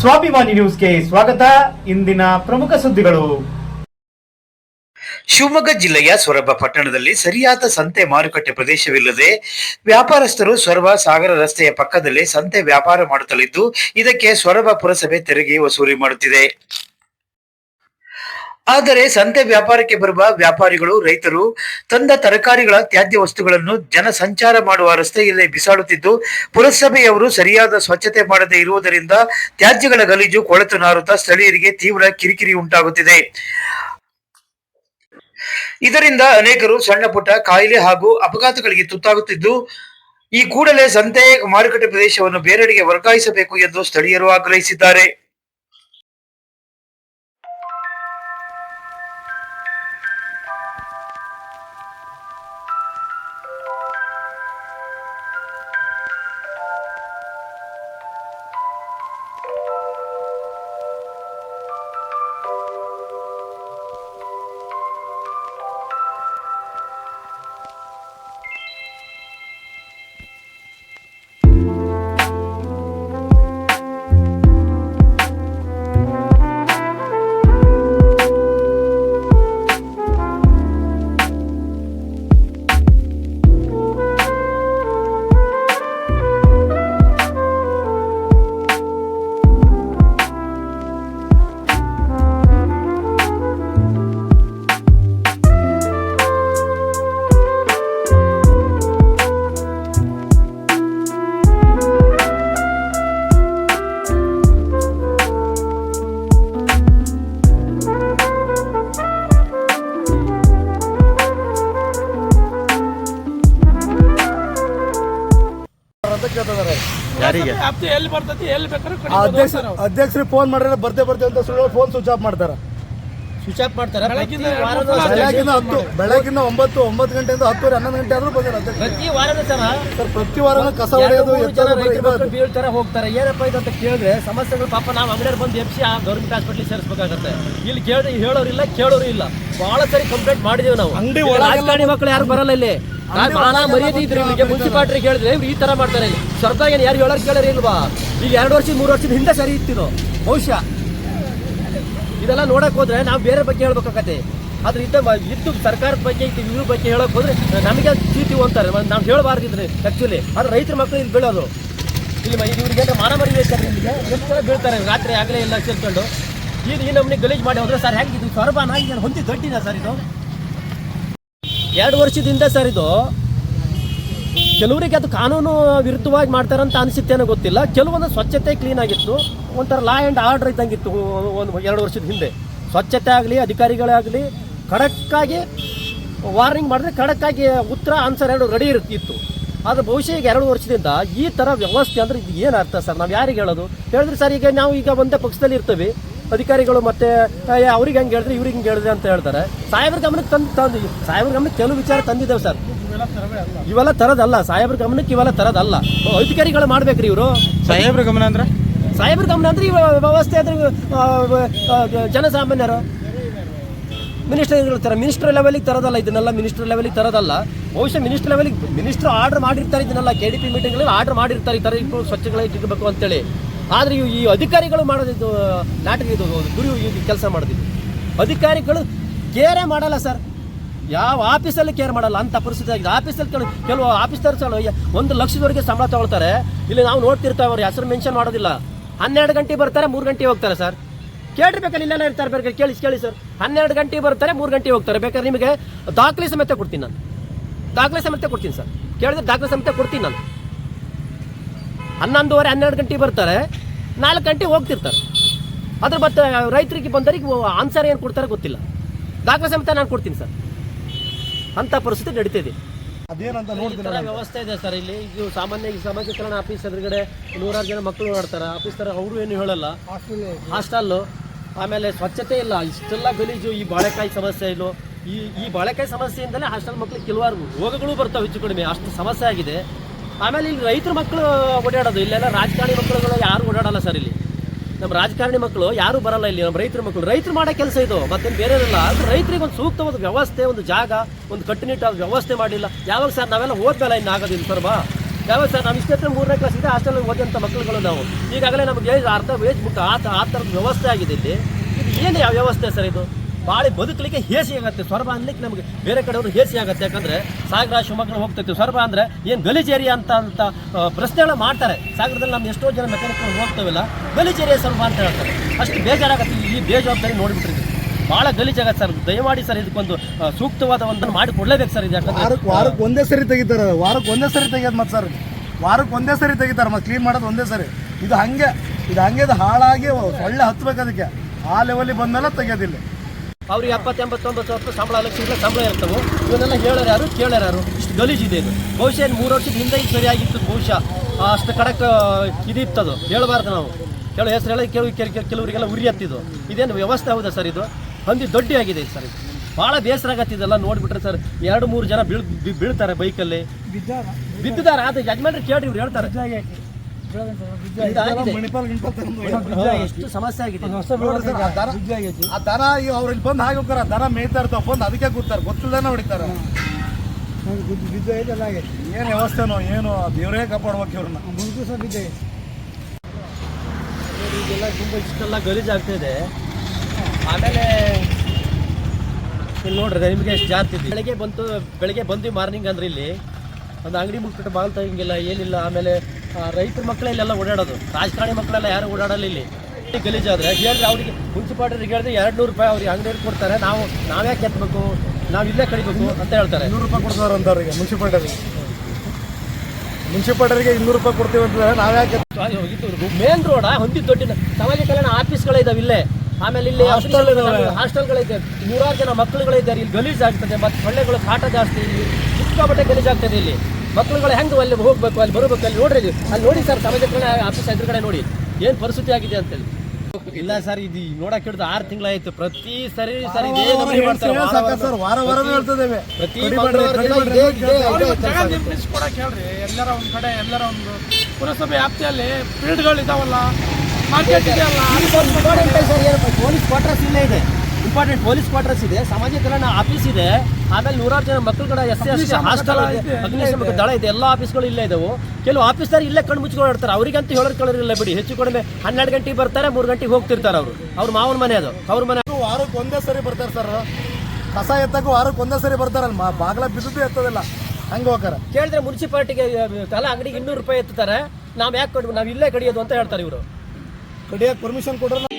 ಸ್ವಾಭಿಮಾನಿ ನ್ಯೂಸ್ಗೆ ಸ್ವಾಗತ. ಇಂದಿನ ಪ್ರಮುಖ ಸುದ್ದಿಗಳು. ಶಿವಮೊಗ್ಗ ಜಿಲ್ಲೆಯ ಸೊರಬ ಪಟ್ಟಣದಲ್ಲಿ ಸರಿಯಾದ ಸಂತೆ ಮಾರುಕಟ್ಟೆ ಪ್ರದೇಶವಿಲ್ಲದೆ ವ್ಯಾಪಾರಸ್ಥರು ಸೊರಬ ಸಾಗರ ರಸ್ತೆಯ ಪಕ್ಕದಲ್ಲಿ ಸಂತೆ ವ್ಯಾಪಾರ ಮಾಡುತ್ತಲಿದ್ದು, ಇದಕ್ಕೆ ಸೊರಬ ಪುರಸಭೆ ತೆರಿಗೆ ವಸೂಲಿ ಮಾಡುತ್ತಿದೆ. ಆದರೆ ಸಂತೆ ವ್ಯಾಪಾರಕ್ಕೆ ಬರುವ ವ್ಯಾಪಾರಿಗಳು, ರೈತರು ತಂದ ತರಕಾರಿಗಳ, ತ್ಯಾಜ್ಯ ವಸ್ತುಗಳನ್ನು ಜನ ಸಂಚಾರ ಮಾಡುವ ರಸ್ತೆಯಲ್ಲೇ ಬಿಸಾಡುತ್ತಿದ್ದು, ಪುರಸಭೆಯವರು ಸರಿಯಾದ ಸ್ವಚ್ಛತೆ ಮಾಡದೇ ಇರುವುದರಿಂದ ತ್ಯಾಜ್ಯಗಳ ಗಲೀಜು, ಕೊಳೆತು ನಾರುತ್ತಾ ಸ್ಥಳೀಯರಿಗೆ ತೀವ್ರ ಕಿರಿಕಿರಿ ಉಂಟಾಗುತ್ತಿದೆ. ಇದರಿಂದ ಅನೇಕರು ಸಣ್ಣ ಪುಟ್ಟ ಕಾಯಿಲೆ ಹಾಗೂ ಅಪಘಾತಗಳಿಗೆ ತುತ್ತಾಗುತ್ತಿದ್ದು, ಈ ಕೂಡಲೇ ಸಂತೆ ಮಾರುಕಟ್ಟೆ ಪ್ರದೇಶವನ್ನು ಬೇರೆಡೆಗೆ ವರ್ಗಾಯಿಸಬೇಕು ಎಂದು ಸ್ಥಳೀಯರು ಆಗ್ರಹಿಸಿದ್ದಾರೆ. ಯಾರಿಗೆ? ಹಪ್ತೆ ಎಲ್ಲಿ ಬರ್ತೈತಿ ಎಲ್ಲಿ ಬೇಕಾದ್ರೆ ಆ ಅಧ್ಯಕ್ಷ ಅಧ್ಯಕ್ಷರಿಗೆ ಫೋನ್ ಮಾಡಿದ್ರೆ ಬರ್ದೇ ಬರ್ದೇ ಅಂತ ಸುಳ್ಳು ಫೋನ್ ಸ್ವಿಚ್ ಆಫ್ ಮಾಡ್ತಾರೆ. ಸ್ವಿಚ್ ಆಫ್ ಮಾಡ್ತಾರೆ. ಪ್ರತಿ ವಾರದ ಎರಡು ಮೂರು ಬೆಳಗಿನ ಹತ್ತು ಬೆಳಗಿನ ಒಂಬತ್ತು ಒಂಬತ್ತು ಗಂಟೆಯಿಂದ ಹತ್ತುವರೆ ಹನ್ನೊಂದು ಗಂಟೆ ಆದ್ರೂ ಬಂದಿಲ್ಲ ಅಧ್ಯಕ್ಷ ಪ್ರತಿ ವಾರದ ಸರ್ ಸರ್ ಪ್ರತಿ ವಾರನೂ ಕಸ ಎರಡು ಹೊಡೆಯೋದು ಮೂರು ಜನ ಎತ್ತೋದು ರೈತರ ಇದು- ಮಕ್ಕಳು ಬೀಳ್ತಾರೆ ಹೋಗ್ತಾರೆ. ಏನಪ್ಪ ಇದು ಅಂತ ಕೇಳಿದ್ರೆ ಸಮಸ್ಯೆಗಳು ಪಾಪ ನಾವು ಅಂಗಡಿಯವ್ರು ಬಂದು ಎಪ್ಸಿ ಆ ಗೌರ್ಮೆಂಟ್ ಹಾಸ್ಪಿಟ್ಲಿಗೆ ಸೇರಿಸ್ಬೇಕಾಗತ್ತೆ. ಇಲ್ಲಿ ಕೇಳಿ ಹೇಳೋರಿಲ್ಲ ಕೇಳೋರು ಇಲ್ಲ. ಬಹಳ ಸರಿ ಕಂಪ್ಲೇಂಟ್ ಮಾಡಿದೀವಿ ನಾವು. ಅಂಗಡಿ ಇಲ್ಲಿ ಒಳಗೆಲ್ಲ ರಾಜಕಾರಣಿ ಮಕ್ಕಳು ಯಾರು ಬರಲ್ಲ ಇಲ್ಲಿ. ಮಾನ ಮರ್ಯಾದೆ ಇದ್ರೆ ಇವರಿಗೆ ಮುನ್ಸಿಪಾಲ್ಟಿ ಹೇಳಿದ್ರೆ ಇವ್ರು ಈ ತರ ಮಾಡ್ತಾರೆ. ಸರ್ಕಾರ ಏನು ಯಾರು ಹೇಳೋಕೆ ಕೇಳೋರು ಇಲ್ವಾ? ಈಗ ಎರಡು ವರ್ಷ ಮೂರು ವರ್ಷದ ಹಿಂದೆ ಸರಿ ಇತ್ತಿರೋ ಬಹುಶಃ. ಇದೆಲ್ಲ ನೋಡಕ್ ಹೋದ್ರೆ ನಾವು ಬೇರೆ ಬಗ್ಗೆ ಹೇಳ್ಬೇಕಾಗತ್ತೆ. ಆದ್ರೆ ಇದ್ದ ಇದ್ದು ಸರ್ಕಾರದ ಬಗ್ಗೆ, ಇದ್ದು ಇವ್ರ ಬಗ್ಗೆ ಹೇಳಕ್ ಹೋದ್ರೆ ನಮಗೆ ಚೀತಿ ಅಂತಾರೆ. ನಾವು ಹೇಳಬಾರ್ದಿದ್ರೆ ಆಕ್ಚುಲಿ ಆದ್ರೆ ರೈತರ ಮಕ್ಕಳು ಇಲ್ಲಿ ಬೀಳೋದು. ಇಲ್ಲಿ ಇವ್ರಿಗೆ ಮಾನ ಮರಿಬೇಕಾದ್ರೆ ಇಲ್ಲಿಗೆ ಎಷ್ಟು ಸಲ ಬೀಳ್ತಾರೆ? ರಾತ್ರಿ ಆಗಲೇ ಇಲ್ಲ ಸೇರ್ಕೊಂಡು. ಈಗ ಈ ನಮ್ಮನೆ ಗಲೀಜ್ ಮಾಡಿ ಹೋದ್ರೆ ಸರ್, ಹೆಂಗೆ ಇದು ಸೊರಬಾನ? ಈಗ ಹೊಂದಿ ದೊಡ್ಡಿನ ಸರ್ ಇದು. ಎರಡು ವರ್ಷದಿಂದ ಸರ್ ಇದು. ಕೆಲವರಿಗೆ ಅದು ಕಾನೂನು ವಿರುದ್ಧವಾಗಿ ಮಾಡ್ತಾರಂತ ಅನಿಸುತ್ತೇನೋ ಗೊತ್ತಿಲ್ಲ. ಕೆಲವೊಂದು ಸ್ವಚ್ಛತೆ ಕ್ಲೀನ್ ಆಗಿತ್ತು. ಒಂಥರ ಲಾ ಆ್ಯಂಡ್ ಆರ್ಡರ್ ಇದ್ದಂಗಿತ್ತು ಒಂದು ಎರಡು ವರ್ಷದ ಹಿಂದೆ. ಸ್ವಚ್ಛತೆ ಆಗಲಿ ಅಧಿಕಾರಿಗಳಾಗಲಿ ಖಡಕ್ಕಾಗಿ ವಾರ್ನಿಂಗ್ ಮಾಡಿದ್ರೆ ಖಡಕ್ಕಾಗಿ ಉತ್ತರ ಆನ್ಸರ್ ಎರಡು ರೆಡಿ ಇರ್ತಿತ್ತು ಆದರೆ ಬಹುಶಃ ಈಗ ಎರಡು ವರ್ಷದಿಂದ ಈ ಥರ ವ್ಯವಸ್ಥೆ ಅಂದರೆ ಇದು ಏನು ಅರ್ಥ ಸರ್? ನಾವು ಯಾರಿಗೆ ಹೇಳೋದು? ಹೇಳಿದ್ರೆ ಸರ್, ಈಗ ನಾವು ಈಗ ಒಂದೇ ಪಕ್ಷದಲ್ಲಿ ಇರ್ತೀವಿ. ಅಧಿಕಾರಿಗಳು ಮತ್ತೆ ಅವ್ರಿಗೆ ಹೆಂಗೆ ಹೇಳಿದ್ರೆ ಇವ್ರಿಗೆ ಹಿಂಗೆ ಹೇಳಿದ್ರೆ ಅಂತ ಹೇಳ್ತಾರೆ. ಸಾಹೇಬ್ರ ಗಮನಕ್ಕೆ ತಂದು ತಂದು ಸಾಹೇಬ್ರ ಗಮನಕ್ಕೆ ಕೆಲವು ವಿಚಾರ ತಂದಿದ್ದೇವೆ ಸರ್. ಇವೆಲ್ಲ ತರದಲ್ಲ ಸಾಹೇಬ್ರ ಗಮನಕ್ಕೆ ಇವೆಲ್ಲ ತರದಲ್ಲ. ಅಧಿಕಾರಿಗಳು ಮಾಡ್ಬೇಕ್ರಿ ಇವರು. ಸಾಹೇಬ್ರ ಗಮನ ಅಂದ್ರೆ? ಸಾಹೇಬ್ರ ಗಮನ ಅಂದ್ರೆ ಇವ ವ್ಯವಸ್ಥೆ ಅಂದ್ರೆ ಜನಸಾಮಾನ್ಯರು. ಮಿನಿಸ್ಟರ್ ತರ ಮಿನಿಸ್ಟರ್ ಲೆವೆಲಿಗೆ ತರೋದಲ್ಲ ಇದನ್ನೆಲ್ಲ ಮಿನಿಸ್ಟರ್ ಲೆವೆಲಿಗೆ ತರೋದಲ್ಲ. ಬಹುಶಃ ಮಿನಿಸ್ಟರ್ ಲೆವೆಲಿಗೆ ಮಿನಿಸ್ಟರ್ ಆರ್ಡರ್ ಮಾಡಿರ್ತಾರೆ ಇದನ್ನೆಲ್ಲ. ಕೆ ಡಿ ಪಿ ಮೀಟಿಂಗ್ಗಳಲ್ಲಿ ಆರ್ಡರ್ ಮಾಡಿರ್ತಾರೆ ಈ ಥರ ಇಬ್ಬರು ಸ್ವಚ್ಛಗಳಾಗಿ ಇರಬೇಕು ಅಂತೇಳಿ. ಆದರೆ ಇವು ಈ ಅಧಿಕಾರಿಗಳು ಮಾಡೋದಿದ್ದು, ನಾಟಕ ಇದು ಈ ಇದು ಕೆಲಸ ಮಾಡೋದಿದ್ದು. ಅಧಿಕಾರಿಗಳು ಕೇರೇ ಮಾಡಲ್ಲ ಸರ್ ಯಾವ ಆಫೀಸಲ್ಲಿ ಕೇರ್ ಮಾಡಲ್ಲ. ಅಂತ ಪರಿಸ್ಥಿತಿ ಆಗಿದೆ. ಆಫೀಸಲ್ಲಿ ಕೆಲವು ಕೆಲವು ಆಫೀಸರ್ಸ್ ಒಂದು ಲಕ್ಷದವರೆಗೆ ಸಂಬಳ ತಗೊಳ್ತಾರೆ. ಇಲ್ಲಿ ನಾವು ನೋಡ್ತಿರ್ತಾವೆ, ಅವ್ರ ಹೆಸರು ಮೆನ್ಷನ್ ಮಾಡೋದಿಲ್ಲ. ಹನ್ನೆರಡು ಗಂಟೆ ಬರ್ತಾರೆ, ಮೂರು ಗಂಟೆ ಹೋಗ್ತಾರೆ ಸರ್ ಕೇಳಿರ್ಬೇಕಲ್ಲ ಇಲ್ಲೆಲ್ಲ ಇರ್ತಾರೆ ಬೇಕಾದ್ರೆ ಕೇಳಿ ಕೇಳಿ ಸರ್ ಹನ್ನೆರಡು ಗಂಟೆ ಬರ್ತಾರೆ, ಮೂರು ಗಂಟೆ ಹೋಗ್ತಾರೆ. ಬೇಕಾದ್ರೆ ನಿಮಗೆ ದಾಖಲೆ ಸಮೇತ ಕೊಡ್ತೀನಿ ನಾನು. ದಾಖಲೆ ಸಮೇತ ಕೊಡ್ತೀನಿ ಸರ್ ಕೇಳಿದ್ರೆ ದಾಖಲೆ ಸಮೇತ ಕೊಡ್ತೀನಿ ನಾನು. ಹನ್ನೊಂದುವರೆ ಹನ್ನೆರಡು ಗಂಟೆ ಬರ್ತಾರೆ. ನಾಲ್ಕು ಗಂಟೆ ಹೋಗ್ತಿರ್ತಾರೆ. ಅದ್ರ ಮತ್ತೆ ರೈತರಿಗೆ ಬಂದವರಿಗೆ ಆನ್ಸರ್ ಏನು ಕೊಡ್ತಾರೆ ಗೊತ್ತಿಲ್ಲ. ದಾಖಲೆ ಸಮೇತ ನಾನು ಕೊಡ್ತೀನಿ ಸರ್. ಅಂಥ ಪರಿಸ್ಥಿತಿ ನಡೀತಿದೆ ಅದೇನಂತ ನೋಡ್ತೀನಿ ವ್ಯವಸ್ಥೆ ಇದೆ ಸರ್ ಇಲ್ಲಿ. ಇದು ಸಾಮಾನ್ಯ ಈ ಸಮಾಜ ಕಲ್ಯಾಣ ಆಫೀಸ್ ಎದುರುಗಡೆ ನೂರಾರು ಜನ ಮಕ್ಕಳು ಆಫೀಸ್ ತರ ಅವರು ಏನು ಹೇಳಲ್ಲ. ಹಾಸ್ಟೆಲ್ಲು. ಆಮೇಲೆ ಸ್ವಚ್ಛತೆ ಇಲ್ಲ. ಇಷ್ಟೆಲ್ಲ ಗಲೀಜು ಈ ಬಾಳೆಕಾಯಿ ಸಮಸ್ಯೆ ಇಲ್ಲ ಈ ಈ ಬಾಳೆಕಾಯಿ ಸಮಸ್ಯೆಯಿಂದಲೇ ಹಾಸ್ಟೆಲ್ ಮಕ್ಕಳಿಗೆ ಕೆಲವಾರು ರೋಗಗಳು ಬರ್ತಾವೆ ಹೆಚ್ಚು ಕಡಿಮೆ. ಅಷ್ಟು ಸಮಸ್ಯೆ ಆಗಿದೆ. ಆಮೇಲೆ ಇಲ್ಲಿ ರೈತರ ಮಕ್ಕಳು ಓಡಾಡೋದು. ಇಲ್ಲೆಲ್ಲ ರಾಜಕಾರಣಿ ಮಕ್ಕಳುಗಳು ಯಾರು ಓಡಾಡಲ್ಲ ಸರ್ ಇಲ್ಲಿ. ನಮ್ಮ ರಾಜಕಾರಣಿ ಮಕ್ಕಳು ಯಾರು ಬರಲ್ಲ ಇಲ್ಲಿ, ನಮ್ಮ ರೈತರ ಮಕ್ಕಳು. ರೈತರು ಮಾಡೋ ಕೆಲಸ ಇದು, ಮತ್ತೇನು ಬೇರೆದಿಲ್ಲ. ಅದು ರೈತರಿಗೆ ಒಂದು ಸೂಕ್ತವಾದ ವ್ಯವಸ್ಥೆ, ಒಂದು ಜಾಗ, ಒಂದು ಕಟ್ಟುನಿಟ್ಟಾದ ವ್ಯವಸ್ಥೆ ಮಾಡಿಲ್ಲ. ಯಾವಾಗ ಸರ್ ನಾವೆಲ್ಲ ಓದ್ಬೇಲ್ಲ ಇನ್ನು ಆಗೋದಿಲ್ಲ ಸರ್ ಬಾ. ಯಾವಾಗ ಸರ್ ನಾವು ಇಷ್ಟೇ ಮೂರನೇ ಕ್ಲಾಸ್ ಇದೆ ಹಾಸ್ಟೆಲ್ ಓದಿದಂಥ ಮಕ್ಕಳುಗಳು ನಾವು. ಈಗಾಗಲೇ ನಮಗೆ ಅರ್ಧ ವೇಜ್ ತ- ಆ ಥರದ ವ್ಯವಸ್ಥೆ ಆಗಿದೆ ಇಲ್ಲಿ. ಇದು ಏನು ಯಾವ ವ್ಯವಸ್ಥೆ ಸರ್ ಇದು? ಭಾಳ ಬದುಕಲಿಕ್ಕೆ ಹೇಸಿ ಆಗುತ್ತೆ. ಸೊರಬ ಅನ್ಲಿಕ್ಕೆ ನಮಗೆ ಬೇರೆ ಕಡೆಯವರು ಹೇಸಿ ಆಗುತ್ತೆ. ಯಾಕಂದ್ರೆ ಸಾಗರ ಶಿವಮೊಗ್ಗ ಹೋಗ್ತೈತಿ. ಸೊರಬ ಅಂದ್ರೆ ಏನು ಗಲೀಜೇರಿಯಾ ಅಂತ ಅಂತ ಪ್ರಶ್ನೆಗಳ ಪ್ರಶ್ನೆಗಳನ್ನ ಮಾಡ್ತಾರೆ. ಸಾಗರದಲ್ಲಿ ನಮ್ಮ ಎಷ್ಟೋ ಜನ ಮೆಕ್ಯಾನಿಕ್ಗಳು ಹೋಗ್ತೇವಲ್ಲ ಗಲೀಜೇರಿಯಾ ಸ್ವರ್ಭ ಅಂತ ಹೇಳ್ತಾರೆ. ಅಷ್ಟು ಬೇಜಾರಾಗತ್ತೆ. ಈ ಬೇಜವಾಬ್ದಾರಿ ನೋಡಿಬಿಟ್ರಿ. ಭಾಳ ಗಲೀಜಾಗತ್ತೆ ಸರ್. ದಯಮಾಡಿ ಸರ್ ಇದಕ್ಕೊಂದು ಸೂಕ್ತವಾದ ಒಂದನ್ನು ಮಾಡಿ ಕೊಡ್ಲೇಬೇಕು ಸರ್ ಇದು. ಯಾಕಂದ್ರೆ ವಾರಕ್ಕೆ ವಾರಕ್ಕೆ ಒಂದೇ ಸರಿ ತೆಗಿತಾರೆ. ವಾರಕ್ಕೆ ಒಂದೇ ಸರಿ ತೆಗಿಯೋದು ಮತ್ತೆ ಸರ್. ವಾರಕ್ಕೆ ಒಂದೇ ಸರಿ ತೆಗಿತಾರೆ ಮತ್ತೆ ಕ್ಲೀನ್ ಮಾಡೋದು ಒಂದೇ ಸರಿ. ಇದು ಹಂಗೆ ಇದು ಹಂಗೆ ಅದು ಹಾಳಾಗಿ ಸೊಳ್ಳೆ ಹತ್ಬೇಕು ಅದಕ್ಕೆ. ಆ ಲೆವೆಲಿಗೆ ಬಂದಮೇಲೆ ತೆಗಿಯೋದಿಲ್ಲ. ಅವ್ರಿಗೆ ಎಪ್ಪತ್ತು ಎಂಬತ್ತೊಂಬತ್ತು ವರ್ಷ ಸಂಬಳ ಲಕ್ಷಗಳ ಸಂಬಳ ಇರ್ತವೆ. ಇವನ್ನೆಲ್ಲ ಹೇಳೋರು ಯಾರು? ಕೇಳೋರು ಯಾರು? ಇಷ್ಟು ಗಲೀಜಿದೆ ಇದು ಬಹುಶಃ ಏನು ಮೂರು ವರ್ಷದ ಹಿಂದೆ ಇದು ಸರಿಯಾಗಿತ್ತು ಬಹುಶಃ. ಅಷ್ಟು ಕಡಕ್ ಇದಿತ್ತದು ಹೇಳಬಾರ್ದು ನಾವು. ಕೆಲವು ಹೆಸರು ಹೇಳಿ ಕೆಲವು ಕೇಳಿ ಕೆಲ- ಕೆಲವರಿಗೆಲ್ಲ ಉರಿ ಹತ್ತಿದ್ದು. ಇದೇನು ವ್ಯವಸ್ಥೆ ಹೌದಾ ಸರ್ ಇದು? ಹಂದಿ ದೊಡ್ಡ ಆಗಿದೆ ಸರ್ ಇದು. ಭಾಳ ಬೇಸರ ಆಗತ್ತಿದೆಲ್ಲ ನೋಡ್ಬಿಟ್ರೆ ಸರ್. ಎರಡು ಮೂರು ಜನ ಬೀಳ್ ಬೀಳ್ತಾರೆ ಬೈಕಲ್ಲಿ. ಬಿದ್ದಿದ್ದಾರೆ. ಅದು ಯಜಮಾನ್ರು ಕೇಳಿ ಇವ್ರು ಹೇಳ್ತಾರೆ. ಎಷ್ಟು ಸಮಸ್ಯೆ ಆಗಿದೆ. ಆ ದನ ಆ ದನ ಈಗ ಅವ್ರು ಇಲ್ಲಿ ಬಂದು ಹಾಗೆ ಹೋಗ್ತಾರ. ದನ ಮೇಯ್ತಾ ಇರ್ತಾವ ಬಂದು ಅದಕ್ಕೆ ಕೂತಾರೆ ಗೊತ್ತಿಲ್ಲದೇನೆ ಹೊಡಿತಾರೆ. ಏನು ವ್ಯವಸ್ಥೆನೋ ಏನು ದೇವರೇ ಕಾಪಾಡ್ಬೇಕು ಇವ್ರನ್ನ. ಈಗೆಲ್ಲ ತುಂಬ ಇಷ್ಟೆಲ್ಲ ಗಲೀಜಾಗ್ತಾ ಇದೆ. ಆಮೇಲೆ ಇಲ್ಲಿ ನೋಡ್ರಿ ನಿಮಗೆ ಎಷ್ಟು ಜಾಸ್ತಿ ಬೆಳಗ್ಗೆ ಬಂತು ಬೆಳಗ್ಗೆ ಬಂದ್ವಿ ಮಾರ್ನಿಂಗ್ ಅಂದ್ರೆ ಇಲ್ಲಿ. ಒಂದು ಅಂಗಡಿ ಮುಟ್ಬಿಟ್ಟು ಬಾಗಿಲು ಹಿಂಗಿಲ್ಲ ಏನಿಲ್ಲ. ಆಮೇಲೆ ರೈತರ ಮಕ್ಕಳೇ ಇಲ್ಲೆಲ್ಲ ಓಡಾಡೋದು. ರಾಜಕಾರಣಿ ಮಕ್ಕಳೆಲ್ಲ ಯಾರು ಓಡಾಡಲ್ಲ ಇಲ್ಲಿ. ಗಲೀಜಾದ್ರೆ. ಹೇಳಿದ್ರೆ ಅವ್ರಿಗೆ ಮುನ್ಸಿಪಾಲ್ಟಿಗೆ ಹೇಳಿದ್ರೆ ಎರಡು ನೂರು ರೂಪಾಯಿ ಅವ್ರಿಗೆ ಅಂಗಡಿ ಕೊಡ್ತಾರೆ. ನಾವು ನಾವ್ಯಾಕೆ ಕೆತ್ತಬೇಕು ನಾವು ಇಲ್ಲೇ ಕಡಿಬೇಕು ಅಂತ ಹೇಳ್ತಾರೆ. ಇನ್ನೂರು ರೂಪಾಯಿ ಕೊಡ್ತಾರೆ ಅಂತ ಅವ್ರಿಗೆ ಮುನ್ಸಿಪಾಲ್ಟರಿಗೆ ಮುನ್ಸಿಪಾಲ್ಟರಿಗೆ ಇನ್ನೂರು ರೂಪಾಯಿ ಕೊಡ್ತೀವಿ ಅಂತ ನಾವ್ಯಾಕೆ ಇದು ಮೇನ್ ರೋಡ ಹೊಂದಿದ್ದ ದೊಡ್ಡ ಸಮಾಜ ಕಲ್ಯಾಣ ಆಫೀಸ್ಗಳಿದಾವೆ ಇಲ್ಲೇ. ಆಮೇಲೆ ಇಲ್ಲಿ. ಹಾಸ್ಟೆಲ್ಗಳಿದೆ ನೂರಾರು ಜನ ಮಕ್ಕಳುಗಳಿದ್ದಾರೆ ಇಲ್ಲಿ ಗಲೀಜ್ ಆಗ್ತದೆ ಮತ್ತೆ ಸೊಳ್ಳೆಗಳು ಕಾಟ ಜಾಸ್ತಿ ಇಲ್ಲಿ. ಸಿಕ್ಕಾಪಟ್ಟೆ ಗಲೀಜ್ ಆಗ್ತದೆ ಇಲ್ಲಿ. ಮಕ್ಕಳುಗಳು ಹೆಂಗೆ ಅಲ್ಲಿ ಹೋಗ್ಬೇಕು ಅಲ್ಲಿ ಬರಬೇಕು ಅಲ್ಲಿ ನೋಡ್ರಿ. ಅಲ್ಲಿ ನೋಡಿ ಸರ್ ಸಮಾಜ ಕಲ್ಯಾಣ ಆಫೀಸ್ ಎದುರುಗಡೆ ನೋಡಿ. ಏನು ಪರಿಸ್ಥಿತಿ ಆಗಿದೆ ಅಂತೇಳಿ. ಇಲ್ಲ ಸರ್ ಇದು ನೋಡಕ್ ಹಿಡಿದು ಆರು ತಿಂಗಳಾಯ್ತು. ಪ್ರತಿ ಸರಿ ಸರ್ ಇದೇ ನಮೂನೆ ಮಾಡ್ತಾರೆ. ವಾರ ವಾರ. ಸರ್? ವಾರ ವಾರ ಹೇಳ್ತಿದ್ದೇವೆ. ಪ್ರತಿ ಹೇಳ್ರಿ. ಎಲ್ಲರ ಒಂದ್ ಕಡೆ ಎಲ್ಲರ ಒಂದು ಪುರಸಭೆ ವ್ಯಾಪ್ತಿಯಲ್ಲಿ ಫೀಲ್ಡ್ಗಳು ಇದಾವಲ್ಲ ಮಾರ್ಕೆಟ್ ಇದೆಯಲ್ಲ ಪೊಲೀಸ್ ಕ್ವಾರ್ಟರ್ಸ್ ಇಲ್ಲೇ ಇದೆ. ಇಂಪಾರ್ಟೆಂಟ್ ಪೊಲೀಸ್ ಕ್ವಾರ್ಟರ್ಸ್ ಇದೆ ಸಮಾಜ ಕಲ್ಯಾಣ ಆಫೀಸ್ ಇದೆ ಆಮೇಲೆ ನೂರಾರು ಜನ ಮಕ್ಕಳ ಕಡೆ ಎಸ್ ಸಿ ಎಸ್ ಹಾಸ್ಟೆಲ್ ಇದೆ. ಅಗ್ನಿಶಾಮಕ ದಳ ಇದೆ ಎಲ್ಲ ಆಫೀಸ್ಗಳು ಇಲ್ಲೇ ಇದಾವೆ. ಕೆಲವು ಆಫೀಸರ್ ಇಲ್ಲೇ ಕಣ್ಣು ಮುಚ್ಕೊಂಡು ಇರ್ತಾರೆ ಅವರಿಗಂತೂ ಹೇಳೋದು ಕೇಳೋರಿಲ್ಲ ಬಿಡಿ. ಹೆಚ್ಚು ಕಡಿಮೆ ಹನ್ನೆರಡು ಗಂಟೆಗೆ ಬರ್ತಾರೆ ಮೂರು ಗಂಟೆಗೆ ಹೋಗ್ತಿರ್ತಾರೆ ಅವರು. ಅವ್ರ ಮಾವನ ಮನೆ ಅದು ಅವ್ರ ಮನೆ. ವಾರಕ್ಕೆ ಒಂದೇ ಸರಿ ಬರ್ತಾರೆ ಸರ್ ಕಸ ಎತ್ತಕ್ಕೂ ವಾರಕ್ಕೆ ಒಂದೇ ಸರಿ ಬರ್ತಾರಲ್ಲ ಬಾಗಲ ಬಿದ್ದದ್ದು ಎತ್ತದಿಲ್ಲ. ಹಂಗೆ ಹೋಗಾರ ಕೇಳಿದ್ರೆ ಮುನ್ಸಿಪಾಲ್ಟಿಗೆ ತಲೆ ಅಂಗಡಿಗೆ ಇನ್ನೂರು ರೂಪಾಯಿ ಎತ್ತಾರೆ. ನಾವು ಯಾಕೆ ಕೊಡ್ಬೇಕು ನಾವು ಇಲ್ಲೇ ಕಡಿಯೋದು ಅಂತ ಹೇಳ್ತಾರೆ ಇವರು. ಕಡಿಯಕ್ಕೆ ಪರ್ಮಿಷನ್ ಕೊಡ್ರೆ